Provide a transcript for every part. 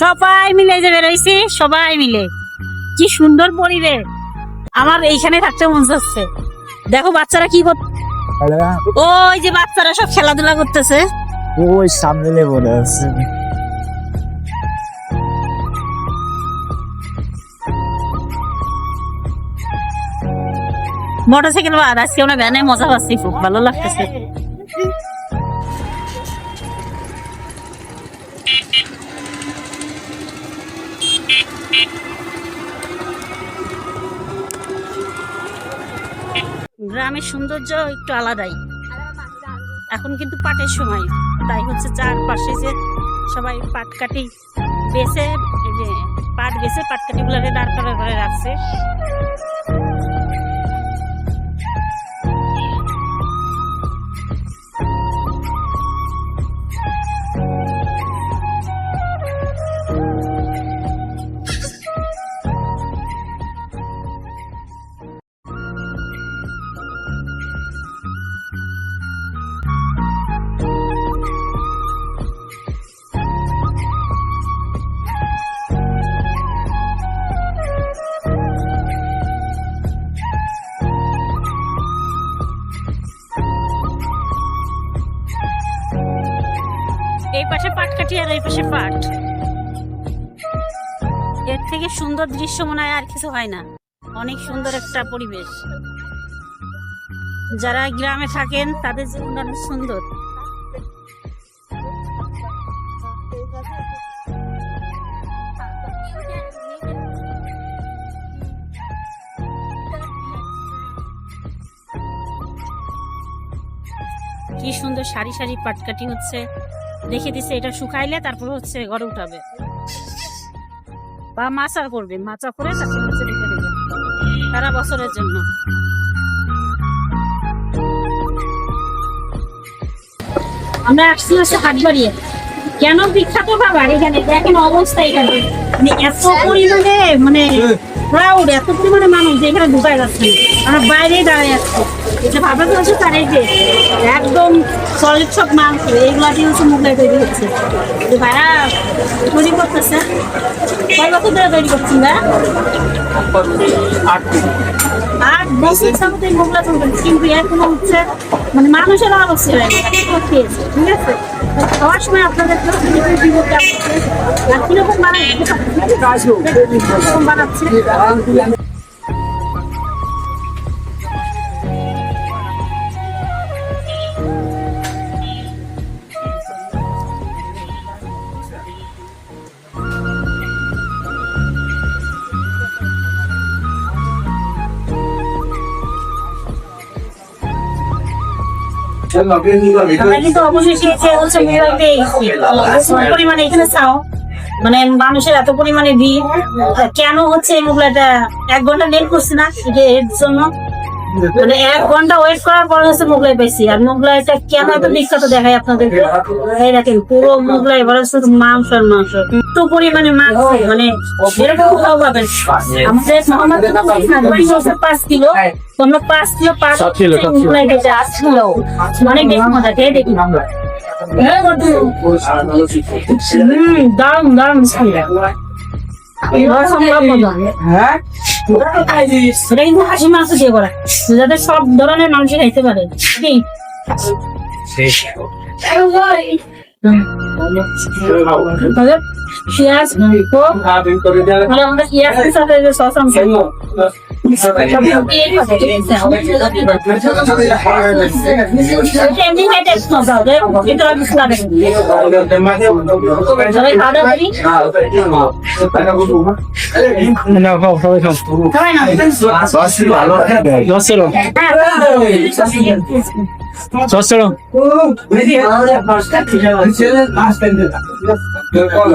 সবাই মিলে যে বেরোইছি সবাই মিলে। কি সুন্দর পরিবেশ। আমার এইখানে থাকতে মন চাচ্ছে দেখো বাচ্চারা কি কর ওই যে বাচ্চারা সব খেলাধুলা করতেছে। ওই সামনে আছে মোটরসাইকেল বাদ আজকে আমরা ভ্যানে মজা পাচ্ছি খুব ভালো লাগতেছে। গ্রামের সৌন্দর্য একটু আলাদাই। এখন কিন্তু পাটের সময়। তাই হচ্ছে চারপাশে যে সবাই পাট কাটি বেছে পাট বেছে পাট কাটি গুলাকে দাঁড় করে রাখছে। পাশে আর এই পাশে পাট এর থেকে সুন্দর দৃশ্য মনে হয় আর কিছু হয় না। অনেক সুন্দর একটা পরিবেশ। যারা গ্রামে থাকেন, তাদের জীবন অনেক সুন্দর। কি সুন্দর সারি সারি পাটকাটি হচ্ছে। দেখে দিছে এটা শুকাইলে তারপর হচ্ছে ঘরে উঠাবে। বা মাচা করবে মাচা করে তারপর হচ্ছে রেখে দেবে। সারা বছরের জন্য। আমরা আসছি হচ্ছে হাটবাড়িয়ে। কেন বিখ্যাত খাবার এখানে? দেখেন অবস্থা এখানে। মানে এত পরিমাণে মানে ক্রাউড এত পরিমাণে মানুষ যে এখানে ঢুকায় যাচ্ছে আমরা বাইরে দাঁড়ায় আসছি এটা ভাবা চলছে তার এই যে একদম সলিড সব মাংস এইগুলা দিয়ে হচ্ছে মোগলাই তৈরি হচ্ছে। তো ভাইয়া তৈরি করতেছে। কয় বছর ধরে তৈরি করছেন ভাইয়া? আট বছর। মোগলা কিন্তু এখনও হচ্ছে মানে মানুষের ঠিক আছে? খাওয়ার সময় আপনাদের কীরকম বানাচ্ছে? আমরা কিন্তু অবশেষে যে হচ্ছে পরিমাণে এখানে চাও? মানে মানুষের এত পরিমাণে ভিড়। কেন হচ্ছে এই মোগলাটা এক ঘণ্টা লেট করছি না? এর জন্য। মানে এক ঘণ্টা ওয়েট করার পর হচ্ছে মোগলাই পাইছি। আর মোগলাইটা কেন এত বিখ্যাত দেখায় আপনাদের? এই দেখেন পুরো মোগলাই এবার শুধু মাংস। আর মাংস এত পরিমাণে মাংস মানে এরকম কোথাও পাবেন? আমাদের মোহাম্মদ হচ্ছে পাঁচ কিলো। তোমরা পাঁচ কিলো পাঁচ কিলো, মোগলাই খেতে আসছিল। অনেক বেশি মজা খেয়ে দেখি। দারুণ দারুণ অসম্ভব কিন্তু হাসি মাছ দিয়ে করা যাতে সব ধরনের মানুষই খাইতে পারে কি পেঁয়াজ কোক মানে আমাদের পেঁয়াজের সাথে যে সস আছে সব চলো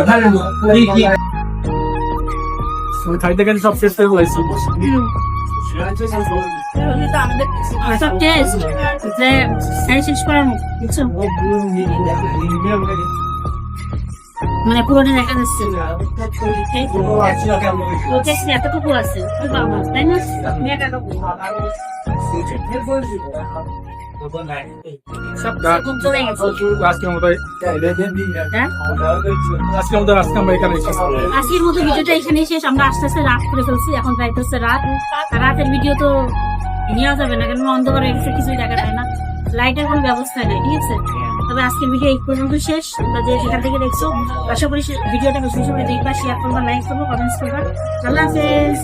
হ্যাঁ, খাইতে গেলে সব শেষ করে বলেছি সব মানে পুরোটা দেখা যাচ্ছে এতটুকু আছে তাই না আজকের মতো হ্যাঁ ভিডিওটা এখানে শেষ আমরা আস্তে আস্তে রাত করে ফেলছি এখন যাইতে হচ্ছে রাত রাতের ভিডিও তো নেওয়া যাবে না কারণ অন্ধকার হয়ে গেছে কিছুই দেখা যায় না লাইটের কোনো ব্যবস্থা নেই ঠিক আছে তবে আজকের ভিডিও এই পর্যন্ত শেষ তোমরা যে যেখান থেকে দেখছ আশা করি ভিডিওটা বেশি বেশি করে দেখবা শেয়ার করবা লাইক করব কমেন্টস করবা আল্লাহ হাফেজ